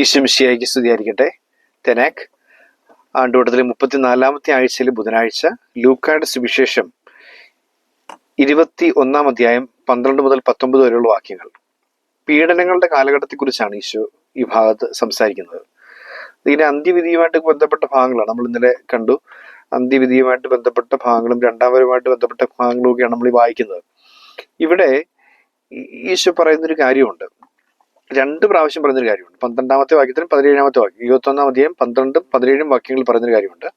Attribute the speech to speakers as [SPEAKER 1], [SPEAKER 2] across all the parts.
[SPEAKER 1] ഈശ്വമിഷിയായിക്ക് സ്തുതിയായിരിക്കട്ടെ. തെനാക് ആണ്ടുകൂട്ടത്തിലെ മുപ്പത്തിനാലാമത്തെ ആഴ്ചയിലെ ബുധനാഴ്ച ലൂക്കായുടെ സുവിശേഷം ഇരുപത്തി ഒന്നാം അധ്യായം പന്ത്രണ്ട് മുതൽ പത്തൊമ്പത് വരെയുള്ള വാക്യങ്ങൾ. പീഡനങ്ങളുടെ കാലഘട്ടത്തെക്കുറിച്ചാണ് ഈശോ ഈ ഭാഗത്ത് സംസാരിക്കുന്നത്. ഇതിന്റെ അന്ത്യവിധിയുമായിട്ട് ബന്ധപ്പെട്ട ഭാഗങ്ങളാണ്. നമ്മൾ ഇന്നലെ കണ്ടു. അന്ത്യവിധിയുമായിട്ട് ബന്ധപ്പെട്ട ഭാഗങ്ങളും രണ്ടാമരുമായിട്ട് ബന്ധപ്പെട്ട ഭാഗങ്ങളും ഒക്കെയാണ് നമ്മൾ വായിക്കുന്നത്. ഇവിടെ ഈശോ പറയുന്നൊരു കാര്യമുണ്ട്. രണ്ട് പ്രാവശ്യം പറഞ്ഞൊരു കാര്യമുണ്ട്. പന്ത്രണ്ടാമത്തെ വാക്യത്തിലും പതിനേഴാമത്തെ വാക്യം ഇരുപത്തൊന്നാം അധ്യായം പന്ത്രണ്ടും പതിനേഴും വാക്യങ്ങളിൽ പറഞ്ഞൊരു കാര്യമുണ്ട്.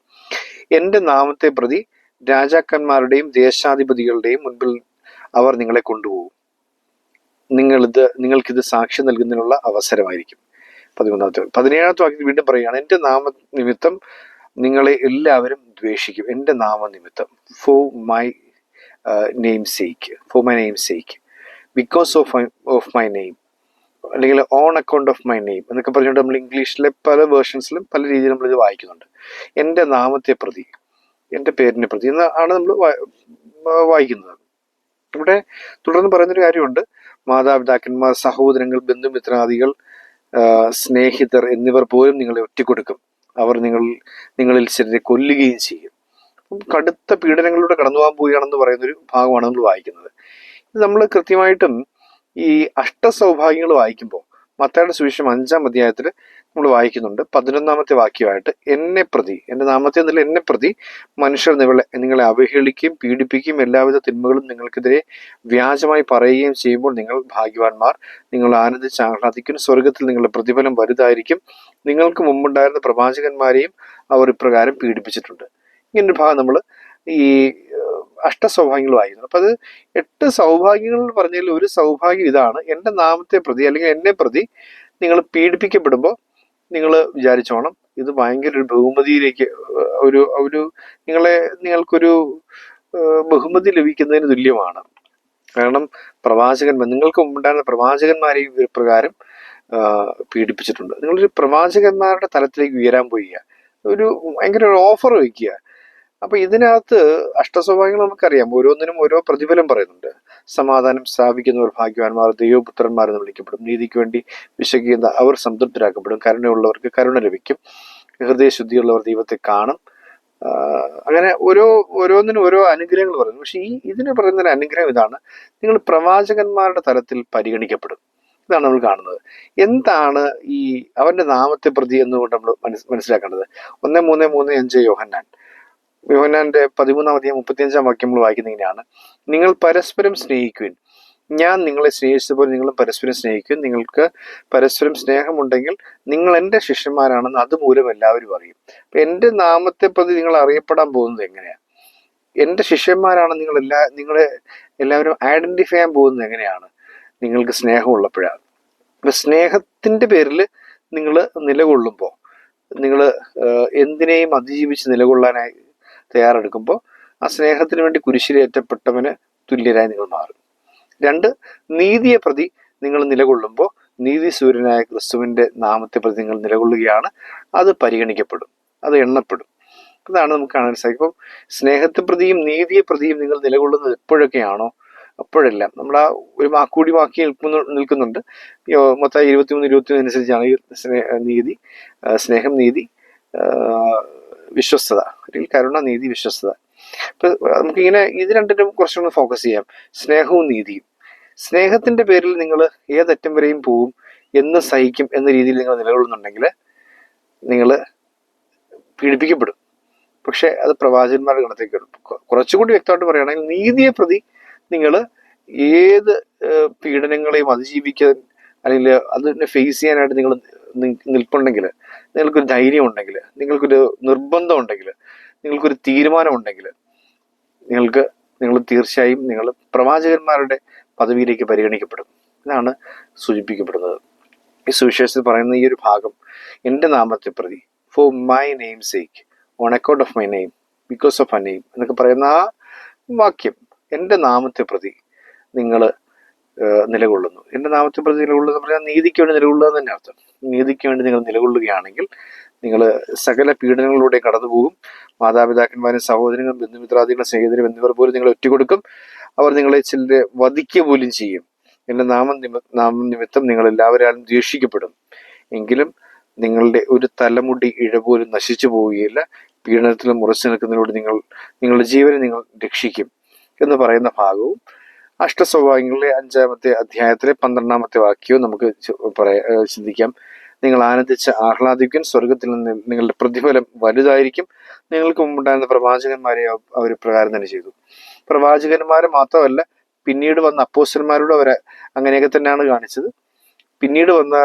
[SPEAKER 1] എന്റെ നാമത്തെ പ്രതി രാജാക്കന്മാരുടെയും ദേശാധിപതികളുടെയും മുൻപിൽ അവർ നിങ്ങളെ കൊണ്ടുപോകും. നിങ്ങളിത് നിങ്ങൾക്കിത് സാക്ഷ്യം നൽകുന്നതിനുള്ള അവസരമായിരിക്കും. പതിമൂന്നാമത്തെ. പതിനേഴാമത്തെ വാക്യത്തിൽ വീണ്ടും പറയുകയാണ് എന്റെ നാമ നിമിത്തം നിങ്ങളെ എല്ലാവരും ദ്വേഷിക്കും. എന്റെ നാമനിമിത്തം. For my name sake for my name sake because of of my name അല്ലെങ്കിൽ on account of my name എന്നൊക്കെ പറഞ്ഞുകൊണ്ട് നമ്മൾ ഇംഗ്ലീഷിലെ പല വേർഷൻസിലും പല രീതിയിൽ നമ്മൾ ഇത് വായിക്കുന്നുണ്ട്. എന്റെ നാമത്തെ പ്രതി എന്റെ പേരിനെ പ്രതി എന്നാണ് നമ്മൾ വായിക്കുന്നത്. ഇവിടെ തുടർന്ന് പറയുന്നൊരു കാര്യമുണ്ട്. മാതാപിതാക്കന്മാർ സഹോദരങ്ങൾ ബന്ധുമിത്രാദികൾ സ്നേഹിതർ എന്നിവർ പോലും നിങ്ങളെ ഒറ്റക്കൊടുക്കും. അവർ നിങ്ങൾ നിങ്ങളിൽ ചിലരെ കൊല്ലുകയും ചെയ്യും. കടുത്ത പീഡനങ്ങളിലൂടെ കടന്നു പോകാൻ പോവുകയാണെന്ന് പറയുന്നൊരു ഭാഗമാണ് നമ്മൾ വായിക്കുന്നത്. ഇത് നമ്മൾ കൃത്യമായിട്ടും ഈ അഷ്ടസൗഭാഗ്യങ്ങൾ വായിക്കുമ്പോൾ മത്തയുടെ സുവിശേഷം അഞ്ചാം അധ്യായത്തിൽ നമ്മൾ വായിക്കുന്നുണ്ട്. പതിനൊന്നാമത്തെ വാക്യമായിട്ട് എന്നെ പ്രതി എന്റെ നാമത്തെ എന്നല്ല എന്നെ പ്രതി മനുഷ്യർ നിങ്ങളെ നിങ്ങളെ അവഹേളിക്കുകയും പീഡിപ്പിക്കുകയും എല്ലാവിധ തിന്മകളും നിങ്ങൾക്കെതിരെ വ്യാജമായി പറയുകയും ചെയ്യുമ്പോൾ നിങ്ങൾ ഭാഗ്യവാന്മാർ. നിങ്ങൾ ആനന്ദിച്ച് ആഹ്ലാദിക്കും സ്വർഗത്തിൽ നിങ്ങളുടെ പ്രതിഫലം വലുതായിരിക്കും. നിങ്ങൾക്ക് മുമ്പുണ്ടായിരുന്ന പ്രവാചകന്മാരെയും അവർ ഇപ്രകാരം പീഡിപ്പിച്ചിട്ടുണ്ട്. ഇങ്ങനൊരു ഭാഗം നമ്മൾ ഈ ഏഹ്, അപ്പം അത് എട്ട് സൗഭാഗ്യങ്ങൾ പറഞ്ഞതിൽ ഒരു സൗഭാഗ്യം ഇതാണ്. എന്റെ നാമത്തെ പ്രതി അല്ലെങ്കിൽ എന്നെ പ്രതി നിങ്ങൾ പീഡിപ്പിക്കപ്പെടുമ്പോൾ നിങ്ങൾ വിചാരിച്ചോണം ഇത് ഭയങ്കര ഒരു ബഹുമതിയിലേക്ക് ഒരു ഒരു നിങ്ങളെ നിങ്ങൾക്കൊരു ബഹുമതി ലഭിക്കുന്നതിന് തുല്യമാണ്. കാരണം പ്രവാചകന്മാർ നിങ്ങൾക്ക് മുമ്പുണ്ടായിരുന്ന പ്രവാചകന്മാരെ ഈ പ്രകാരം പീഡിപ്പിച്ചിട്ടുണ്ട്. നിങ്ങളൊരു പ്രവാചകന്മാരുടെ തലത്തിലേക്ക് ഉയരാൻ പോയി ഒരു ഭയങ്കര ഒരു ഓഫർ വയ്ക്കുക. അപ്പൊ ഇതിനകത്ത് അഷ്ടസ്വഭാവങ്ങൾ നമുക്കറിയാം. ഓരോന്നിനും ഓരോ പ്രതിഫലം പറയുന്നുണ്ട്. സമാധാനം സ്ഥാപിക്കുന്നവർ ഭാഗ്യവാന്മാർ ദൈവപുത്രന്മാർ എന്ന് വിളിക്കപ്പെടും. നീതിക്ക് വേണ്ടി വിശക്കുന്ന അവർ സംതൃപ്തരാക്കപ്പെടും. കരുണയുള്ളവർക്ക് കരുണ ലഭിക്കും. ഹൃദയശുദ്ധിയുള്ളവർ ദൈവത്തെ കാണും. അങ്ങനെ ഓരോ ഓരോന്നിനും ഓരോ അനുഗ്രഹങ്ങൾ പറയുന്നു. പക്ഷെ ഈ ഇതിന് പറയുന്ന അനുഗ്രഹം ഇതാണ്. നിങ്ങൾ പ്രവാചകന്മാരുടെ തലത്തിൽ പരിഗണിക്കപ്പെടും. ഇതാണ് നമ്മൾ കാണുന്നത്. എന്താണ് ഈ അവന്റെ നാമത്തെ പ്രതി എന്നുകൊണ്ട് നമ്മൾ മനസ്സിലാക്കേണ്ടത്? ഒന്ന് മൂന്ന് മൂന്ന് അഞ്ച് യോഹന്നാൻ. യോഹന്നാന്റെ പതിമൂന്നാം അധികം മുപ്പത്തിയഞ്ചാം വാക്യം നമ്മൾ വായിക്കുന്ന ഇങ്ങനെയാണ്. നിങ്ങൾ പരസ്പരം സ്നേഹിക്കുവിൻ. ഞാൻ നിങ്ങളെ സ്നേഹിച്ചതുപോലെ നിങ്ങളും പരസ്പരം സ്നേഹിക്കും നിങ്ങൾക്ക് പരസ്പരം സ്നേഹമുണ്ടെങ്കിൽ നിങ്ങൾ എന്റെ ശിഷ്യന്മാരാണെന്ന് അതുമൂലം എല്ലാവരും അറിയും. അപ്പൊ എന്റെ നാമത്തെ പ്രതി നിങ്ങൾ അറിയപ്പെടാൻ പോകുന്നത് എങ്ങനെയാണ് എന്റെ ശിഷ്യന്മാരാണ് നിങ്ങൾ എല്ലാ നിങ്ങളെ എല്ലാവരും ഐഡന്റിഫൈ ചെയ്യാൻ പോകുന്നത് എങ്ങനെയാണ്? നിങ്ങൾക്ക് സ്നേഹമുള്ളപ്പോഴാണ് അപ്പൊ സ്നേഹത്തിന്റെ പേരിൽ നിങ്ങൾ നിലകൊള്ളുമ്പോൾ നിങ്ങൾ എന്തിനേയും അതിജീവിച്ച് നിലകൊള്ളാനായി തയ്യാറെടുക്കുമ്പോൾ ആ സ്നേഹത്തിന് വേണ്ടി കുരിശിലേറ്റപ്പെട്ടവന് തുല്യരായി നിങ്ങൾ മാറും. രണ്ട് നീതിയെ പ്രതി നിങ്ങൾ നിലകൊള്ളുമ്പോൾ നീതി സൂര്യനായ ക്രിസ്തുവിന്റെ നാമത്തെ പ്രതി നിങ്ങൾ നിലകൊള്ളുകയാണ്. അത് പരിഗണിക്കപ്പെടും. അത് എണ്ണപ്പെടും. അതാണ് നമുക്ക് കാണാൻ സാധിക്കും ഇപ്പം സ്നേഹത്തെ പ്രതിയും നീതിയെ പ്രതിയും നിങ്ങൾ നിലകൊള്ളുന്നത് എപ്പോഴൊക്കെയാണോ? അപ്പോഴെല്ലാം. നമ്മൾ ആ ഒരു വാക്കൂടി വാക്കി നിൽക്കുന്നു നിൽക്കുന്നുണ്ട്. മൊത്തം ഇരുപത്തിമൂന്ന് ഇരുപത്തിമൂന്ന് അനുസരിച്ചാണ് ഈ സ്നേഹ നീതി സ്നേഹം നീതി വിശ്വസ്തത അല്ലെങ്കിൽ കരുണ നീതി വിശ്വസ്തത. ഇപ്പൊ നമുക്കിങ്ങനെ ഇത് രണ്ടിനും കുറച്ചുകൂടെ ഫോക്കസ് ചെയ്യാം. സ്നേഹവും നീതിയും. സ്നേഹത്തിന്റെ പേരിൽ നിങ്ങൾ ഏതറ്റം വരെയും പോവും എന്ന് സഹിക്കും എന്ന രീതിയിൽ നിങ്ങൾ നിലകൊള്ളുന്നുണ്ടെങ്കിൽ നിങ്ങൾ പീഡിപ്പിക്കപ്പെടും. പക്ഷെ അത് പ്രവാചകന്മാരുടെ ഗണത്തേക്ക് കുറച്ചുകൂടി വ്യക്തമായിട്ട് പറയുകയാണെങ്കിൽ നീതിയെ പ്രതി നിങ്ങൾ ഏത് പീഡനങ്ങളെയും അതിജീവിക്കാൻ അല്ലെങ്കിൽ അതിനെ ഫേസ് ചെയ്യാനായിട്ട് നിങ്ങൾ നിൽപ്പുണ്ടെങ്കിൽ നിങ്ങൾക്കൊരു ധൈര്യം ഉണ്ടെങ്കിൽ നിങ്ങൾക്കൊരു നിർബന്ധം ഉണ്ടെങ്കിൽ നിങ്ങൾക്കൊരു തീരുമാനം ഉണ്ടെങ്കിൽ നിങ്ങൾക്ക് നിങ്ങൾ തീർച്ചയായും നിങ്ങൾ പ്രവാചകന്മാരുടെ പദവിയിലേക്ക് പരിഗണിക്കപ്പെടും. ഇതാണ് സൂചിപ്പിക്കപ്പെടുന്നത്. ഈ സുവിശേഷത്തിൽ പറയുന്ന ഈ ഒരു ഭാഗം എന്റെ നാമത്തെ പ്രതി for my name sake on account of my name because of my name എന്നൊക്കെ പറയുന്ന ആ വാക്യം എന്റെ നാമത്തെ പ്രതി നിങ്ങൾ നിലകൊള്ളുന്നു. എന്റെ നാമത്തെ പ്രതി നിലകൊള്ളുക പറഞ്ഞാൽ നീതിക്ക് വേണ്ടി നിലകൊള്ളുക എന്ന് തന്നെ അർത്ഥം. നീതിക്ക് വേണ്ടി നിങ്ങൾ നിലകൊള്ളുകയാണെങ്കിൽ നിങ്ങൾ സകല പീഡനങ്ങളിലൂടെ കടന്നുപോകും. മാതാപിതാക്കന്മാരും സഹോദരങ്ങളും ബന്ധുമിത്രാദികളും സ്നേഹിതരും എന്നിവർ പോലും നിങ്ങളെ ഒറ്റുകൊടുക്കും അവർ നിങ്ങളെ ചിലരെ വധിക്കുക പോലും ചെയ്യും. എന്റെ നാമം നിമ നാമം നിമിത്തം നിങ്ങൾ എല്ലാവരും ദ്വേഷിക്കപ്പെടും. എങ്കിലും നിങ്ങളുടെ ഒരു തലമുടി ഇഴ പോലും നശിച്ചു പോവുകയില്ല. പീഡനത്തിലും മുറച്ചു നിൽക്കുന്നതിലൂടെ നിങ്ങൾ നിങ്ങളുടെ ജീവനെ നിങ്ങൾ രക്ഷിക്കും എന്ന് പറയുന്ന ഭാഗവും അഷ്ടസ്വഭാവങ്ങളിലെ അഞ്ചാമത്തെ അധ്യായത്തിലെ പന്ത്രണ്ടാമത്തെ വാക്യവും നമുക്ക് പറയാ ചിന്തിക്കാം. നിങ്ങൾ ആനന്ദിച്ച് ആഹ്ലാദിക്കും സ്വർഗത്തിൽ നിന്ന് നിങ്ങളുടെ പ്രതിഫലം വലുതായിരിക്കും. നിങ്ങൾക്ക് മുമ്പുണ്ടായിരുന്ന പ്രവാചകന്മാരെ അവർ പ്രകാരം തന്നെ ചെയ്തു. പ്രവാചകന്മാരെ മാത്രമല്ല പിന്നീട് വന്ന അപ്പോസ്റ്റന്മാരോട് അവരെ അങ്ങനെയൊക്കെ തന്നെയാണ് കാണിച്ചത്. പിന്നീട് വന്ന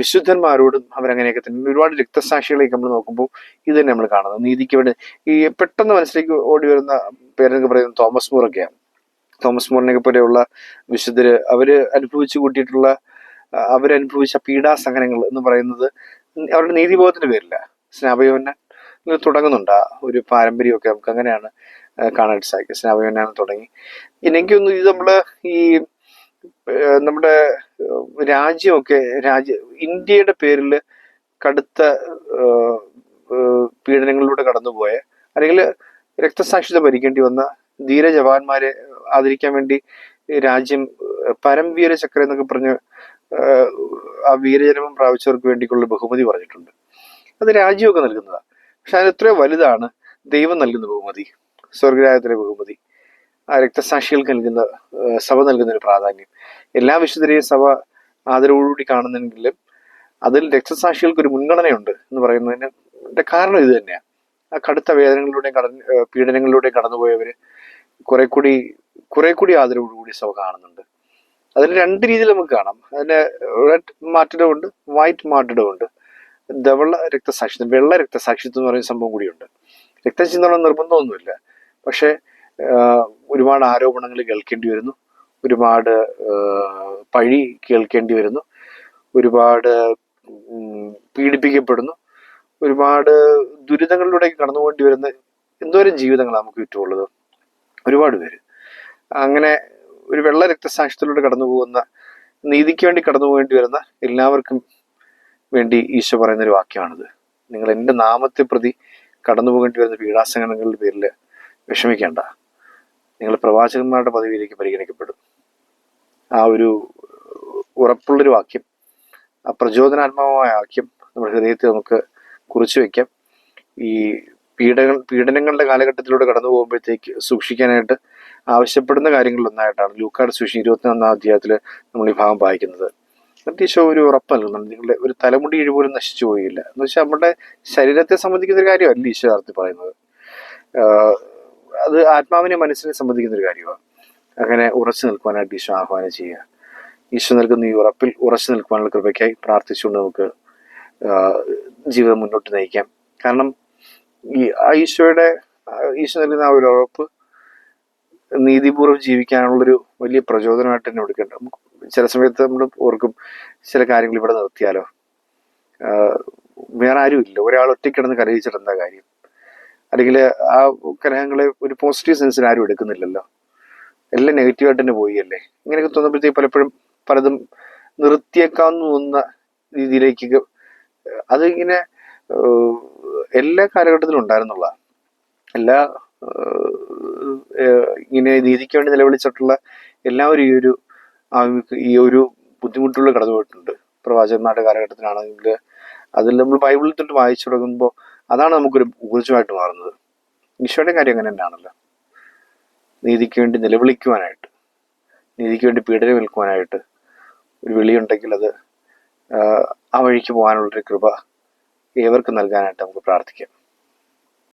[SPEAKER 1] വിശുദ്ധന്മാരോടും അവരങ്ങനെയൊക്കെ തന്നെ. ഒരുപാട് രക്തസാക്ഷികളേക്ക് നമ്മൾ നോക്കുമ്പോൾ ഇത് തന്നെ നമ്മൾ കാണുന്നത്. നീതിക്ക് വേണ്ടി ഈ പെട്ടെന്ന് മനസ്സിലേക്ക് ഓടി വരുന്ന പേരെന്നൊക്കെ പറയുന്നത് തോമസ് മൂറൊക്കെയാണ്. തോമസ് മൂറിനെ പോലെയുള്ള വിശുദ്ധര് അവർ അനുഭവിച്ചു കൂട്ടിയിട്ടുള്ള അവരനുഭവിച്ച പീഡാസഹനങ്ങൾ എന്ന് പറയുന്നത് അവരുടെ നീതിബോധത്തിന്റെ പേരില്ല സ്നാപയോന്ന തുടങ്ങുന്നുണ്ട്. ആ ഒരു പാരമ്പര്യമൊക്കെ നമുക്ക് അങ്ങനെയാണ് കാണാൻ സാധിക്കുക. സാധിക്കും സ്നാപയോന്നാണ് തുടങ്ങി എനിക്കൊന്നും ഇത് നമ്മൾ ഈ നമ്മുടെ രാജ്യമൊക്കെ രാജ്യ ഇന്ത്യയുടെ പേരിൽ കടുത്ത പീഡനങ്ങളിലൂടെ കടന്നുപോയ അല്ലെങ്കിൽ രക്തസാക്ഷിത ഭരിക്കേണ്ടി വന്ന ധീര ജവാന്മാരെ ആദരിക്കാൻ വേണ്ടി രാജ്യം പരം പരംവീര ചക്ര എന്നൊക്കെ പറഞ്ഞ് ആ വീരജന്മം പ്രാപിച്ചവർക്ക് വേണ്ടിക്കുള്ള ബഹുമതി പറഞ്ഞിട്ടുണ്ട്. അത് രാജ്യമൊക്കെ നൽകുന്നതാണ് പക്ഷെ അതിനെത്ര വലുതാണ്. ദൈവം നൽകുന്ന ബഹുമതി സ്വർഗരാജത്തിലെ ബഹുമതി ആ രക്തസാക്ഷികൾക്ക് നൽകുന്ന സഭ നൽകുന്ന ഒരു പ്രാധാന്യം. എല്ലാ വിശുദ്ധരെയും സഭ ആദരവോടുകൂടി കാണുന്നെങ്കിലും അതിൽ രക്തസാക്ഷികൾക്ക് ഒരു മുൻഗണനയുണ്ട് എന്ന് പറയുന്നതിന് കാരണം ഇത് തന്നെയാണ് ആ കടുത്ത വേദനകളിലൂടെ കടന്ന് പീഡനങ്ങളിലൂടെ കടന്നുപോയവര് കുറെ കൂടി കുറെ കൂടി ആദരവോടുകൂടി സഭ കാണുന്നുണ്ട്. അതിന് രണ്ട് രീതിയിൽ നമുക്ക് കാണാം. അതിന് റെഡ് മാർട്ടിഡും ഉണ്ട് വൈറ്റ് മാർട്ടിഡും ഉണ്ട്. ധവള രക്തസാക്ഷിത്വം വെള്ള രക്തസാക്ഷിത്വം എന്ന് പറയുന്ന സംഭവം കൂടിയുണ്ട്. എന്നുള്ള നിർബന്ധമൊന്നുമില്ല. പക്ഷേ ഒരുപാട് ആരോപണങ്ങൾ കേൾക്കേണ്ടി വരുന്നു. ഒരുപാട് പഴി കേൾക്കേണ്ടി വരുന്നു. ഒരുപാട് പീഡിപ്പിക്കപ്പെടുന്നു. ഒരുപാട് ദുരിതങ്ങളിലൂടെ കടന്നുപോകേണ്ടി വരുന്ന എന്തോരം ജീവിതങ്ങളാണ് നമുക്ക് ചുറ്റുമുള്ളത്. ഒരുപാട് പേര്. അങ്ങനെ ഒരു വെള്ള രക്തസാക്ഷിത്തിലൂടെ കടന്നു പോകുന്ന നീതിക്ക് വേണ്ടി കടന്നു പോകേണ്ടി വരുന്ന എല്ലാവർക്കും വേണ്ടി ഈശോ പറയുന്ന ഒരു വാക്യമാണിത്. നിങ്ങൾ എന്റെ നാമത്തെ പ്രതി കടന്നു പോകേണ്ടി വരുന്ന പീഡാസംഘടനകളുടെ പേരിൽ വിഷമിക്കേണ്ട. നിങ്ങൾ പ്രവാചകന്മാരുടെ പദവിയിലേക്ക് പരിഗണിക്കപ്പെടും. ആ ഒരു ഉറപ്പുള്ളൊരു വാക്യം ആ പ്രചോദനാത്മകമായ വാക്യം നമ്മുടെ ഹൃദയത്തിൽ നമുക്ക് കുറിച്ചു വയ്ക്കാം. ഈ പീഡകൾ പീഡനങ്ങളുടെ കാലഘട്ടത്തിലൂടെ കടന്നു പോകുമ്പോഴത്തേക്ക് സൂക്ഷിക്കാനായിട്ട് ആവശ്യപ്പെടുന്ന കാര്യങ്ങളിലൊന്നായിട്ടാണ് ലൂക്കാട് സുഷി ഇരുപത്തിയൊന്നാം അധ്യായത്തിൽ നമ്മൾ ഈ ഭാഗം വായിക്കുന്നത്. എന്നിട്ട് ഒരു ഉറപ്പ് നൽകുന്നുണ്ട്. നിങ്ങളുടെ ഒരു തലമുടി ഇഴുപോലും നശിച്ചു പോയില്ല. എന്ന് വെച്ചാൽ നമ്മുടെ ശരീരത്തെ സംബന്ധിക്കുന്ന ഒരു കാര്യമല്ല ഈശോ പറയുന്നത്. അത് ആത്മാവിനെ മനസ്സിനെ സംബന്ധിക്കുന്ന ഒരു കാര്യമാണ്. അങ്ങനെ ഉറച്ചു നിൽക്കുവാനായിട്ട് ഈശോ ആഹ്വാനം ചെയ്യുക. ഈശോ നൽകുന്ന ഈ ഉറപ്പിൽ ഉറച്ചു നിൽക്കുവാനുള്ള കൃപയ്ക്കായി പ്രാർത്ഥിച്ചുകൊണ്ട് നമുക്ക് ജീവിതം മുന്നോട്ട് നയിക്കാം. കാരണം ഈ ഈശോയുടെ ഈശോ നൽകുന്ന ആ ഒരു ഉറപ്പ് നീതിപൂർവം ജീവിക്കാനുള്ളൊരു വലിയ പ്രചോദനമായിട്ട് തന്നെ എടുക്കേണ്ട നമുക്ക് ചില സമയത്ത് നമ്മൾ ഓർക്കും ചില കാര്യങ്ങൾ ഇവിടെ നിർത്തിയാലോ? വേറെ ആരും ഇല്ല. ഒരാൾ ഒറ്റയ്ക്കിടന്ന് കരയിച്ചിട്ട് എന്താ കാര്യം? അല്ലെങ്കിൽ ആ കലഹങ്ങളെ ഒരു പോസിറ്റീവ് സെൻസിൽ ആരും എടുക്കുന്നില്ലല്ലോ? എല്ലാം നെഗറ്റീവായിട്ട് തന്നെ പോയി അല്ലേ ഇങ്ങനെയൊക്കെ തോന്നുമ്പോഴത്തേക്ക് പലപ്പോഴും പലതും നിർത്തിയേക്കാവുന്ന രീതിയിലേക്ക് അത് ഇങ്ങനെ എല്ലാ കാലഘട്ടത്തിലും ഉണ്ടായിരുന്നുള്ള എല്ലാ ഇങ്ങനെ നീതിക്ക് വേണ്ടി നിലവിളിച്ചിട്ടുള്ള എല്ലാവരും ഈ ഒരു ഈ ഒരു ബുദ്ധിമുട്ടുകൾ കടന്നു പോയിട്ടുണ്ട്. പ്രവാചകന്മാരുടെ കാലഘട്ടത്തിലാണെങ്കിൽ അതിൽ നമ്മൾ ബൈബിളിൽ തൊട്ട് വായിച്ചു തുടങ്ങുമ്പോൾ അതാണ് നമുക്കൊരു ഊർജമായിട്ട് മാറുന്നത്. ഈശോയുടെ കാര്യം അങ്ങനെ തന്നെയാണല്ലോ. നീതിക്ക് വേണ്ടി നിലവിളിക്കുവാനായിട്ട് നീതിക്ക് വേണ്ടി പീഡനം വിൽക്കുവാനായിട്ട് ഒരു വിളിയുണ്ടെങ്കിൽ അത് ആ വഴിക്ക് പോകാനുള്ളൊരു കൃപ ഏവർക്കും നൽകാനായിട്ട് നമുക്ക് പ്രാർത്ഥിക്കാം.